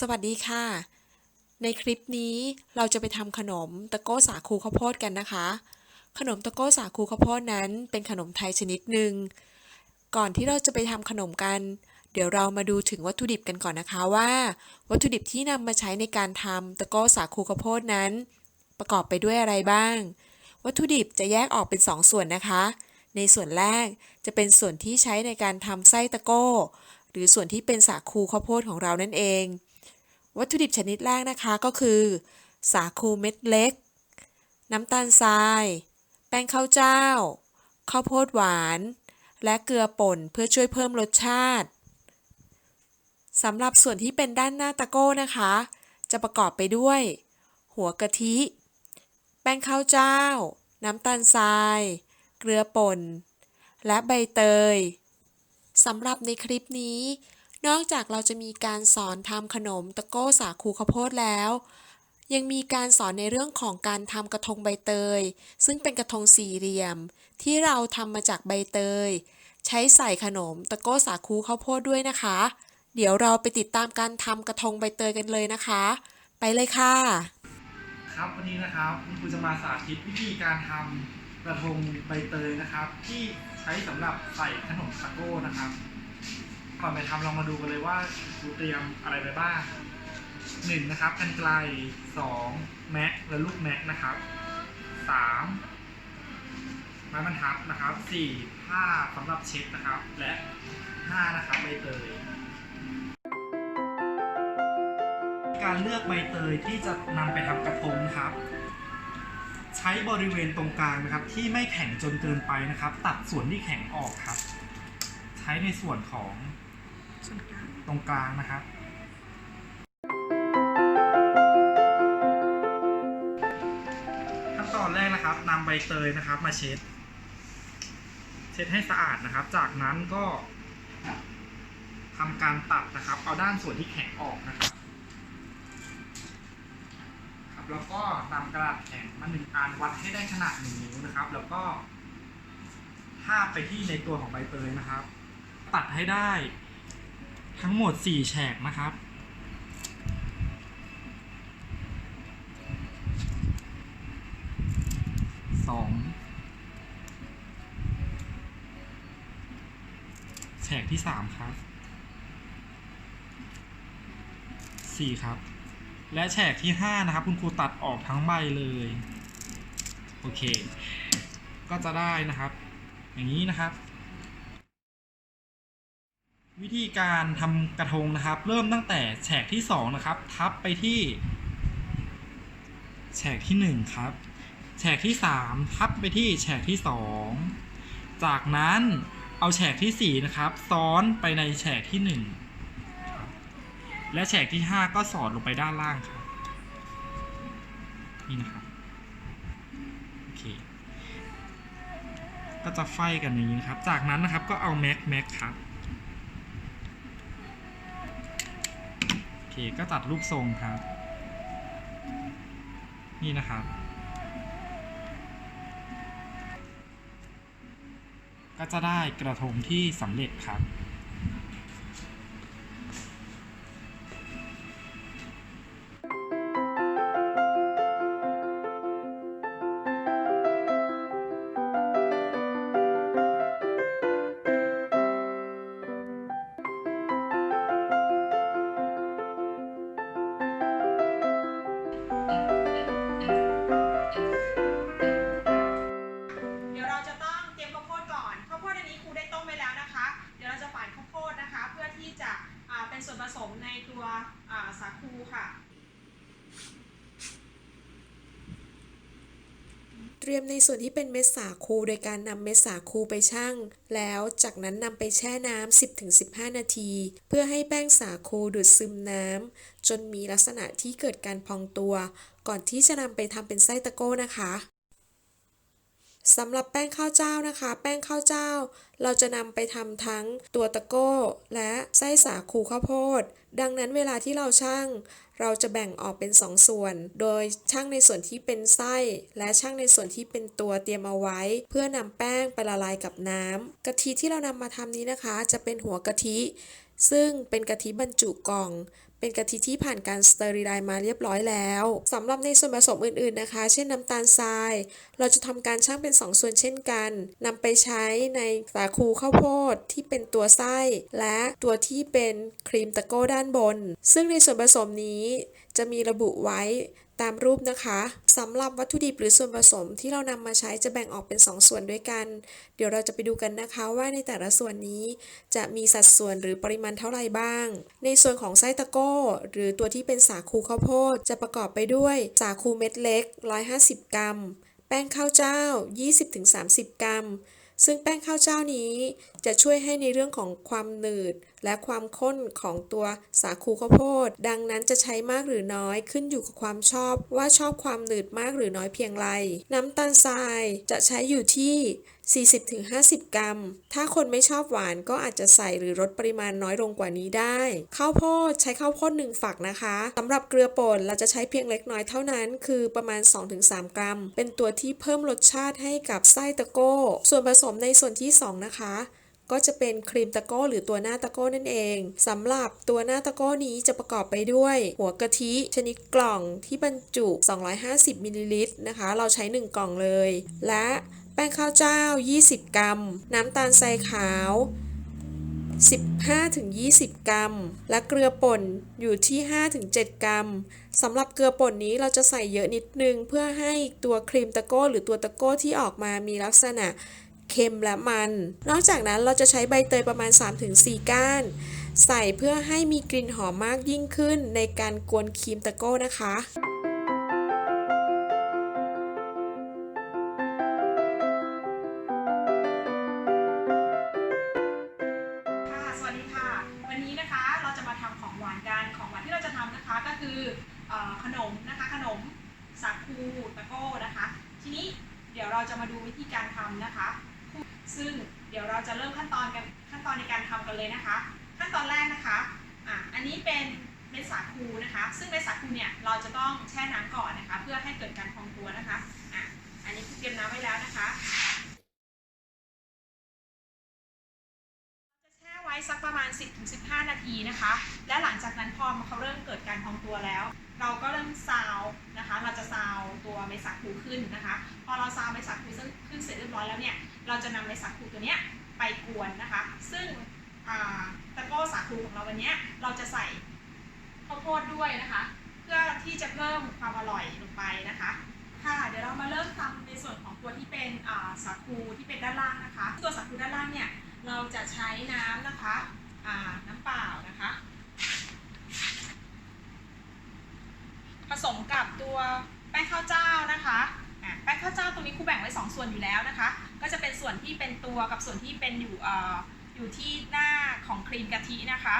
สวัสดีค่ะ ในคลิปนี้เราจะไปทำขนมตะโก้สาคูข้าวโพดกันนะคะ ขนมตะโก้สาคูข้าวโพดนั้นเป็นขนมไทยชนิดหนึ่ง ก่อนที่เราจะไปทำขนมกัน เดี๋ยวเรามาดูถึงวัตถุดิบกันก่อนนะคะว่า วัตถุดิบที่นำมาใช้ในการทำตะโก้สาคูข้าวโพดนั้น ประกอบไปด้วยอะไรบ้าง วัตถุดิบจะแยกออกเป็น 2ส่วนนะคะ ในส่วนแรกจะเป็นส่วนที่ใช้ในการทำไส้ตะโก้ หรือส่วนที่เป็นสาคูข้าวโพดของเรานั่นเอง วัตถุดิบชนิดแรกนะคะก็คือ สาคูเม็ดเล็ก น้ำตาลทราย แป้งข้าวเจ้า ข้าวโพดหวาน และเกลือป่นเพื่อช่วยเพิ่มรสชาติสำหรับส่วนที่เป็นด้านหน้าตะโก้นะคะ จะประกอบไปด้วย หัวกะทิ แป้งข้าวเจ้า น้ำตาลทราย เกลือป่น และใบเตยสำหรับในคลิปนี้ นอกจากเราจะมีการสอนทำขนมตะโก้สาคูข้าวโพดแล้ว ยังมีการสอนในเรื่องของการทำกระทงใบเตย ซึ่งเป็นกระทงสี่เหลี่ยม ที่เราทำมาจากใบเตย ใช้ใส่ขนมตะโก้สาคูข้าวโพดด้วยนะคะ เดี๋ยวเราไปติดตามการทำกระทงใบเตยกันเลยนะคะ ไปเลยค่ะ ครับวันนี้นะครับคุณครูจะมาสาธิตวิธีการทำกระทงใบเตยนะครับ ที่ใช้สำหรับใส่ขนมตะโก้นะครับ ก่อนไปทำเรามาดูกันเลยว่าเตรียมอะไรไปบ้างหนึ่งนะครับกันไกลสองแม็กและลูกแม็กนะครับสามไม้บรรทัดนะครับสี่ผ้าสำหรับเช็ดนะครับ และห้านะครับใบเตยการเลือกใบเตยที่จะนำไปทำกระทงนะครับ ใช้บริเวณตรงกลางนะครับ ที่ไม่แข็งจนเกินไปนะครับ ตัดส่วนที่แข็งออกครับ ใช้ในส่วนของ ตรงกลางนะครับขั้นตอนแรกนะครับนำใบเตยนะครับมาเช็ด เช็ดให้สะอาดนะครับ จากนั้นก็ทำการตัดนะครับ เอาด้านส่วนที่แข็งออกนะครับครับแล้วก็นำกระดาษแข็งมาหนึ่งอันวัดให้ได้ขนาดหนึ่งนิ้วนะครับ แล้วก็ทาบไปที่ในตัวของใบเตยนะครับ ตัดให้ได้ ทั้งหมดสี่แฉกนะครับ สอง แฉกที่สามครับ สี่ครับ และแฉกที่5นะครับ คุณครูตัดออกทั้งใบเลย โอเค ก็จะได้นะครับ อย่างนี้นะครับ วิธีการทำกระทงนะครับ เริ่มตั้งแต่แฉกที่2นะครับ ทับไปที่ แฉกที่1ครับแฉกที่ 3 ทับไปที่แฉกที่ 2 จากนั้นเอาแฉกที่ 4 นะครับ ซ้อนไปในแฉกที่ 1 และแฉกที่ 5 ก็สอดลงไปด้านล่างครับนี่นะครับโอเคก็จะไฟกันอย่างนี้นะครับ จากนั้นนะครับก็เอาแม็กแม็กครับ เคก็ตัดรูปทรงครับ นี่นะครับ ก็จะได้กระทงที่สำเร็จครับ ส่วนที่เป็นเม็ดสาคูโดยการนำเม็ดสาคูไปชั่ง แล้วจากนั้นนำไปแช่น้ำ 10-15 นาที เพื่อให้แป้งสาคูดูดซึมน้ำจนมีลักษณะที่เกิดการพองตัว ก่อนที่จะนำไปทำเป็นไส้ตะโก้นะคะสำหรับแป้งข้าวเจ้านะคะ แป้งข้าวเจ้า เราจะนำไปทำทั้งตัวตะโก้ และไส้สาคูข้าวโพด ดังนั้นเวลาที่เราชั่ง เราจะแบ่งออกเป็น 2 ส่วน โดยช่างในส่วนที่เป็นไส้ และช่างในส่วนที่เป็นตัวเตรียมเอาไว้ เพื่อนำแป้งไปละลายกับน้ำกะทิที่เรานำมาทำนี้นะคะ จะเป็นหัวกะทิ ซึ่งเป็นกะทิบรรจุกล่อง เป็นกะทิที่ผ่านการสเตอริไลมาเรียบร้อยแล้วสำหรับในส่วนผสมอื่นๆนะคะ เช่นน้ำตาลทราย เราจะทำการชั่งเป็น 2 ส่วนเช่นกันนำไปใช้ในสาคูข้าวโพดที่เป็นตัวไส้ และตัวที่เป็นครีมตะโก้ด้านบน ซึ่งในส่วนผสมนี้จะมีระบุไว้ ตามรูปนะคะสำหรับวัตถุดิบหรือส่วนผสมที่เรานำมาใช้จะแบ่งออกเป็น 2 ส่วนด้วยกัน เดี๋ยวเราจะไปดูกันนะคะว่าในแต่ละส่วนนี้จะมีสัดส่วนหรือปริมาณเท่าไหร่บ้าง ในส่วนของไส้ตะโก้ หรือตัวที่เป็นสาคูข้าวโพดจะประกอบไปด้วยสาคูเม็ดเล็ก 150 กรัม แป้งข้าวเจ้า 20-30 กรัม ซึ่งแป้งข้าวเจ้านี้จะช่วยให้ในเรื่องของความหนืด และความข้นของตัวสาคูข้าวโพด ดังนั้นจะใช้มากหรือน้อยขึ้นอยู่กับความชอบว่าชอบความหนืดมากหรือน้อยเพียงไร น้ำตาลทรายจะใช้อยู่ที่40-50 กรัม ถ้าคนไม่ชอบหวานก็อาจจะใส่หรือลดปริมาณน้อยลงกว่านี้ได้ ข้าวโพดใช้ข้าวโพด1ฝักนะคะสำหรับเกลือป่นเราจะใช้เพียงเล็กน้อยเท่านั้น คือประมาณ 2-3 กรัม เป็นตัวที่เพิ่มรสชาติให้กับไส้ตะโก้ ส่วนผสมในส่วนที่ 2 นะคะ ก็จะเป็นครีมตะโก้หรือตัวหน้าตะโก้นั่นเองสำหรับตัวหน้าตะโก้นี้จะประกอบไปด้วย หัวกะทิชนิดกล่องที่บรรจุ 250มิลลิลิตรนะคะ เราใช้ 1 กล่องเลย และแป้งข้าวเจ้า 20 กรัม น้ำตาลทรายขาว 15-20 กรัม และเกลือป่นอยู่ที่ 5-7 กรัมสำหรับเกลือป่นนี้เราจะใส่เยอะนิดนึง เพื่อให้ตัวครีมตะโก้หรือตัวตะโก้ที่ออกมามีลักษณะ เค็มและมัน นอกจากนั้นเราจะใช้ใบเตยประมาณ 3-4 ก้าน ใส่เพื่อให้มีกลิ่นหอมมากยิ่งขึ้นในการกวนครีมตะโก้นะคะค่ะสวัสดีค่ะวันนี้นะคะเราจะมาทำของหวานกันของหวานที่เราจะทำนะคะก็คือขนมนะคะขนมสาคูตะโก้นะคะ ทีนี้เดี๋ยวเราจะมาดูวิธีการทำนะคะ ซึ่งเดี๋ยวเราจะเริ่มขั้นตอนกันขั้นตอนในการทำกันเลยนะคะ ขั้นตอนแรกนะคะอะอันนี้เป็นเม็ดสาคูนะคะ ซึ่งเม็ดสาคูเนี่ยเราจะต้องแช่น้ำก่อนนะคะ เพื่อให้เกิดการพองตัวนะคะอะอันนี้เตรียมน้ำไว้แล้วนะคะจะแช่ไว้สักประมาณ 10-15 นาทีนะคะ และหลังจากนั้นพอเขาเริ่มเกิดการพองตัวแล้ว เราก็เริ่มซาวนะคะ เราจะซาวตัวเมดสาคูขึ้นนะคะ พอเราซาวเมดสาคูขึ้นเสร็จเรียบร้อยแล้วเนี่ย เราจะนำเมดสาคูตัวเนี้ยไปกวนนะคะ ซึ่งตะโก้สาคูของเราวันเนี้ยเราจะใส่ข้าวโพดด้วยนะคะ เพื่อที่จะเพิ่มความอร่อยลงไปนะคะค่ะเดี๋ยวเรามาเริ่มทำในส่วนของตัวที่เป็นอ่าสาคูที่เป็นด้านล่างนะคะ ตัวสาคูด้านล่างเนี่ยเราจะใช้น้ำนะคะน้ำเปล่านะคะ ผสมกับตัวแป้งข้าวเจ้านะคะแป้งข้าวเจ้าตรงนี้ครูแบ่งไว้ 2 ส่วนอยู่แล้วนะคะ ก็จะเป็นส่วนที่เป็นตัวกับส่วนที่เป็นอยู่ออยู่ที่หน้าของครีมกะทินะคะ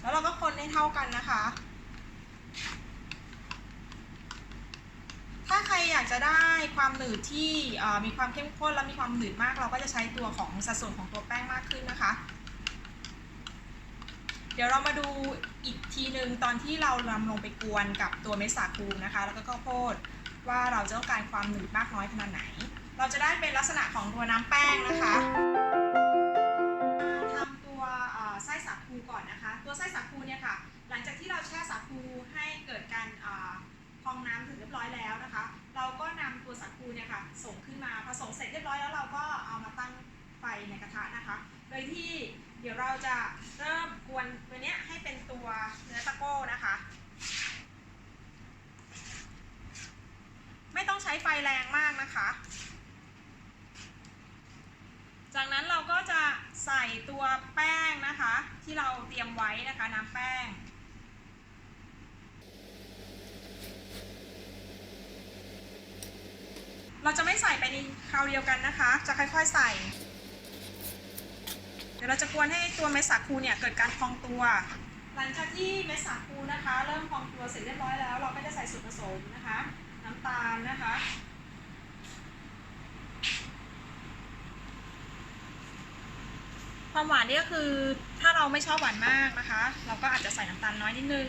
แล้วเราก็คนให้เท่ากันนะคะ ถ้าใครอยาก จะได้ความหนืดที่มีความเข้มข้นและมีความหนืดมาก เราก็จะใช้ตัวของสัดส่วนของตัวแป้งมากขึ้นนะคะ เดี๋ยวเรามาดูอีกทีหนึ่งตอนที่เรานำลงไปกวนกับตัวเม็ดสาคูนะคะ แล้วก็ข้าวโพดว่าเราจะต้องการความหนืดมากน้อยขนาดไหน เราจะได้เป็นลักษณะของตัวน้ำแป้งนะคะทำตัวไส้สาคูก่อนนะคะ ตัวไส้สาคูเนี่ยค่ะ หลังจากที่เราแช่สาคูให้เกิดการเอ่อ พองน้ำถึงเรียบร้อยแล้วนะคะ เราก็นำตัวสาคูเนี่ยค่ะส่งขึ้นมาพอส่งเสร็จเรียบร้อยแล้วเราก็เอามาตั้งไฟในกระทะนะคะ โดยที่เดี๋ยวเราจะเริ่มกวนตัวเนี้ยให้เป็นตัวเนื้อตะโก้นะคะ ไม่ต้องใช้ไฟแรงมากนะคะ จากนั้นเราก็จะใส่ตัวแป้งนะคะ ที่เราเตรียมไว้นะคะน้ำแป้ง เราจะไม่ใส่ไปในคราวเดียวกันนะคะ จะค่อยๆใส่ เดี๋ยวเราจะกวนให้ตัวเมสาคูเนี่ยเกิดการพองตัว หลังจากที่เมสาคูนะคะ เริ่มพองตัวเสร็จเรียบร้อยแล้ว เราก็จะใส่ส่วนผสมนะคะ น้ำตาลนะคะความหวานนี่ก็คือถ้าเราไม่ชอบหวานมากนะคะ เราก็อาจจะใส่น้ำตาลน้อยนิดนึง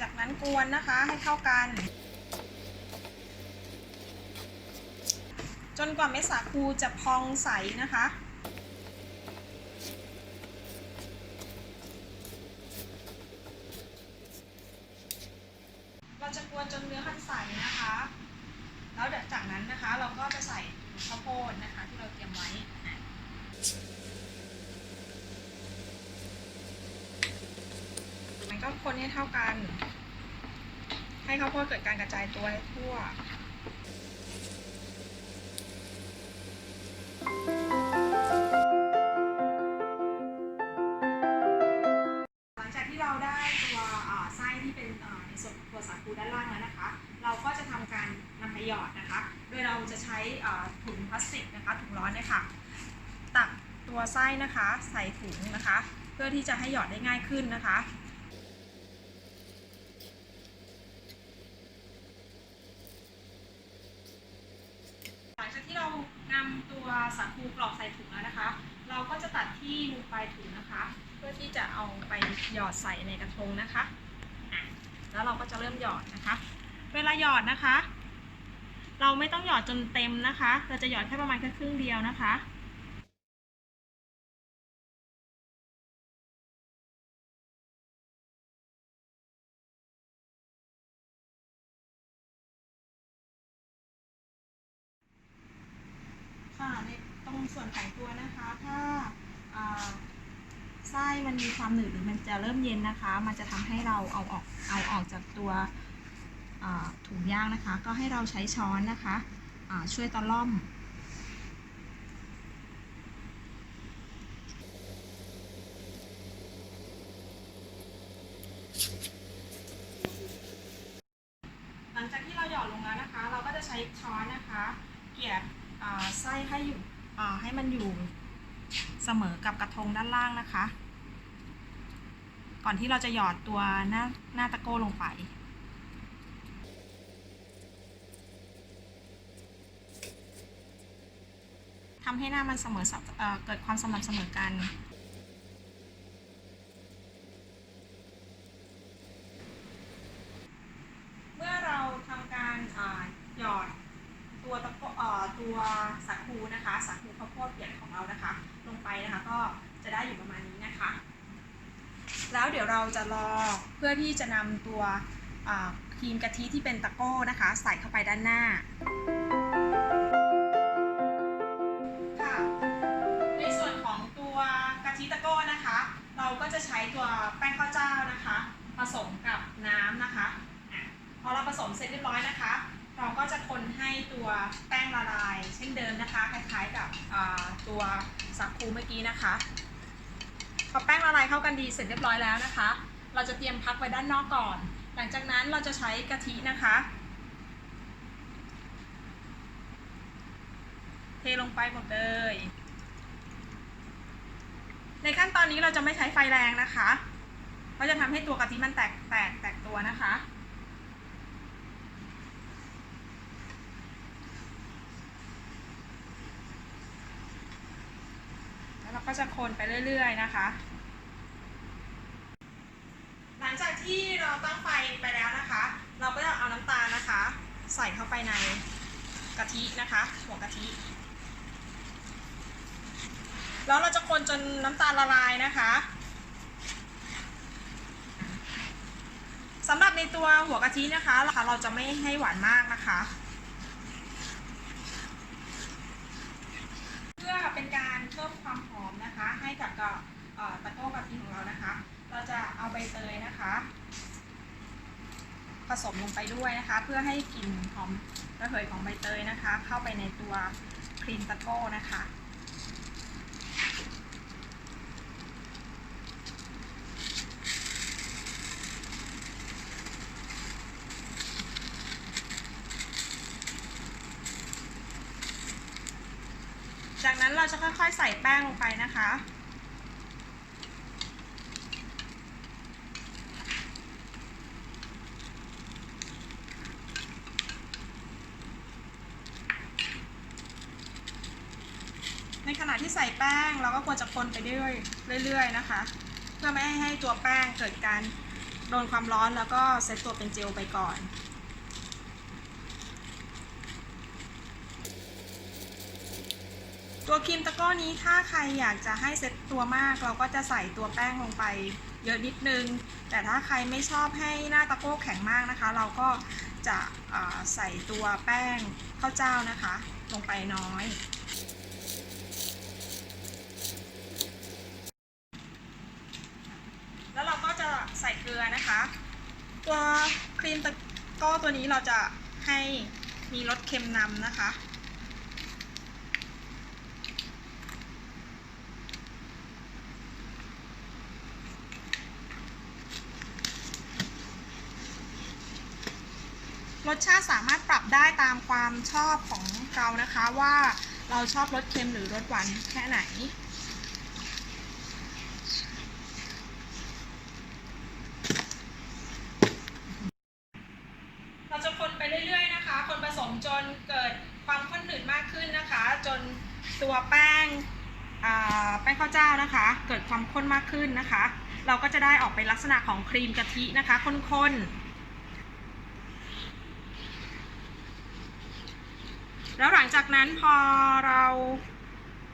จากนั้นกวนนะคะให้เข้ากัน จนกว่าเม็ดสาคูจะพองใสนะคะเราจะกวนจนเนื้อมันใสนะคะ แล้วจากนั้นนะคะเราก็จะใส่ข้าวโพดนะคะ ที่เราเตรียมไว้ มันก็คนให้เท่ากัน ให้ข้าวโพดเกิดการกระจายตัว ตัวสาคูด้านล่างแล้วนะคะ เราก็จะทำการนำไปหยอดนะคะ โดยเราจะใช้ถุงพลาสติกนะคะถุงร้อนเนี่ยค่ะตักตัวไส้นะคะใส่ถุงนะคะ เพื่อที่จะให้หยอดได้ง่ายขึ้นนะคะหลังจากที่เรานำตัวสาคูกรอกใส่ถุงแล้วนะคะ เราก็จะตัดที่มุมปลายถุงนะคะ เพื่อที่จะเอาไปหยอดใส่ในกระทงนะคะ แล้วเราก็จะเริ่มหยอดนะคะ เวลาหยอดนะคะ เราไม่ต้องหยอดจนเต็มนะคะ เราจะหยอดแค่ประมาณแค่ครึ่งเดียวนะคะค่ะในตรงส่วนของตัวนะคะ ไส้มันมีความหนืดหรือมันจะเริ่มเย็นนะคะ มันจะทำให้เราเอาออกเอาออกจากตัวถุงย่างนะคะ ก็ให้เราใช้ช้อนนะคะช่วยตะล่อม หลังจากที่เราหยอดลงแล้วนะคะ เราก็จะใช้ช้อนนะคะ เกี่ยอ่าไส้ให้อยู่อ่าให้มันอยู่เส มอกับกระทงด้านล่างนะคะ ก่อนที่เราจะหยอดตัวหน้าหน้าตะโก้ลงไปทำให้หน้ามันเสมอเอเกิดความสม่ำเสมอกัน เมื่อเราทำการอ่าหยอดตัวตะโกเอ่อตัวสาคูนะคะสาคูข้าวโพดเปียกของเรานะคะ ลงไปนะคะก็จะได้อยู่ประมาณนี้นะคะ แล้ว เราจะรอเพื่อที่จะนำตัวครีมกะทิที่เป็นตะโก้นะคะ ใส่เข้าไปด้านหน้าค่ะในส่วนของตัวกะทิตะโก้นะคะ เราก็จะใช้ตัวแป้งข้าวเจ้านะคะ ผสมกับน้ำนะคะพอเราผสมเสร็จเรียบร้อยนะคะ เราก็จะคนให้ตัวแป้งละลาย เช่นเดิมนะคะ คล้ายๆกับตัวสักคูเมื่อกี้นะคะ อแป้งละลายเข้ากันดีเสร็จเรียบร้อยแล้วนะคะ เราจะเตรียมพักไว้ด้านนอกก่อน หลังจากนั้นเราจะใช้กะทินะคะ เทลงไปหมดเลย ในขั้นตอนนี้เราจะไม่ใช้ไฟแรงนะคะเพราะจะทำให้ตัวกะทิมันแตกแตกแตกตัวนะคะ แล้วเรา ก็จะคนไปเรื่อยๆนะคะ หลังจากที่เราตั้งไฟไปแล้วนะคะ เราก็จะเอาน้ำตาลนะคะ ใส่เข้าไปในกะทินะคะหัวกะทิ แล้วเราจะคนจนน้ำตาลละลายนะคะสำหรับในตัวหัวกะทินะคะ เราจะไม่ให้หวานมากนะคะ พื่อเป็นการเพิ่มความหอมนะคะ ให้กับกับตะโก้กะทิของเรานะคะ เราจะเอาใบเตยนะคะ ผสมลงไปด้วยนะคะ เพื่อให้กลิ่นหอมระเหยของใบเตยนะคะ เข้าไปในตัวครีมตะโก้นะคะ จากนั้นเราจะค่อยๆใส่แป้งลงไปนะคะ ในขณะที่ใส่แป้งเราก็ควรจะคนไปเรื่อยๆนะคะ เพื่อไม่ให้ให้ตัวแป้งเกิดการโดนความร้อนแล้วก็เซตตัวเป็นเจลไปก่อน ตัวครีมตะก้อนี้ถ้าใครอยากจะให้เซ็ตตัวมาก เราก็จะใส่ตัวแป้งลงไปเยอะนิดนึง แต่ถ้าใครไม่ชอบให้หน้าตะโก้แข็งมากนะคะ เราก็จะใส่ตัวแป้งข้าวเจ้านะคะ ลงไปน้อย แล้วเราก็จะใส่เกลือนะคะ ตัวครีมตะก้อตัวนี้เราจะให้มีรสเค็มนำนะคะ รสชาติสามารถปรับได้ตามความชอบของเรานะคะว่าเราชอบรสเค็มหรือรสหวานแค่ไหน เราจะคนไปเรื่อยๆนะคะ คนผสมจนเกิดความข้นหนืดมากขึ้นนะคะ จนตัวแป้งแป้งข้าวเจ้านะคะ เกิดความข้นมากขึ้นนะคะ เราก็จะได้ออกเป็นลักษณะของครีมกะทินะคะข้นๆ แล้วหลังจากนั้นพอเรา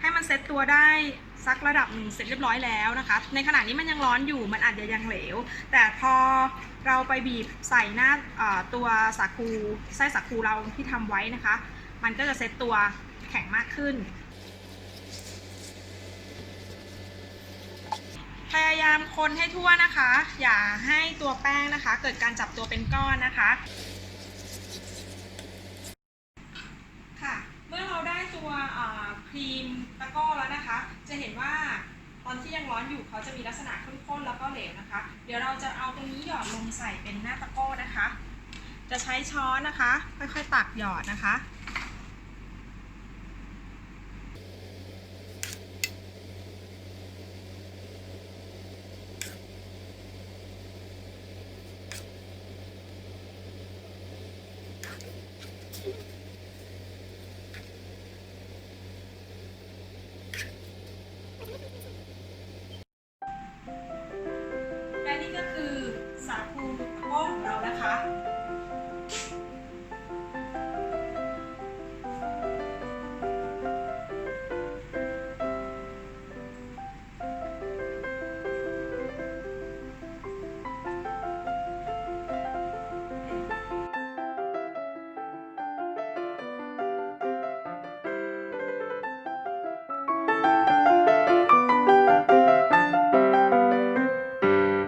ให้มันเซตตัวได้สักระดับหนึ่งเสร็จเรียบร้อยแล้วนะคะ ในขณะนี้มันยังร้อนอยู่มันอาจจะยังเหลว แต่พอเราไปบีบใส่หน้าตัวสาคูไส้สาคูเราที่ทำไว้นะคะ มันก็จะเซตตัวแข็งมากขึ้น พยายามคนให้ทั่วนะคะ อย่าให้ตัวแป้งนะคะ เกิดการจับตัวเป็นก้อนนะคะ เมื่อเราได้ตัวเอ่อ ครีมตะก้อแล้วนะคะ จะเห็นว่าตอนที่ยังร้อนอยู่เขาจะมีลักษณะข้นๆแล้วก็เหลวนะคะ เดี๋ยวเราจะเอาตรงนี้หยอดลงใส่เป็นหน้าตะก้อนะคะ จะใช้ช้อนนะคะ ค่อยๆตักหยอดนะคะ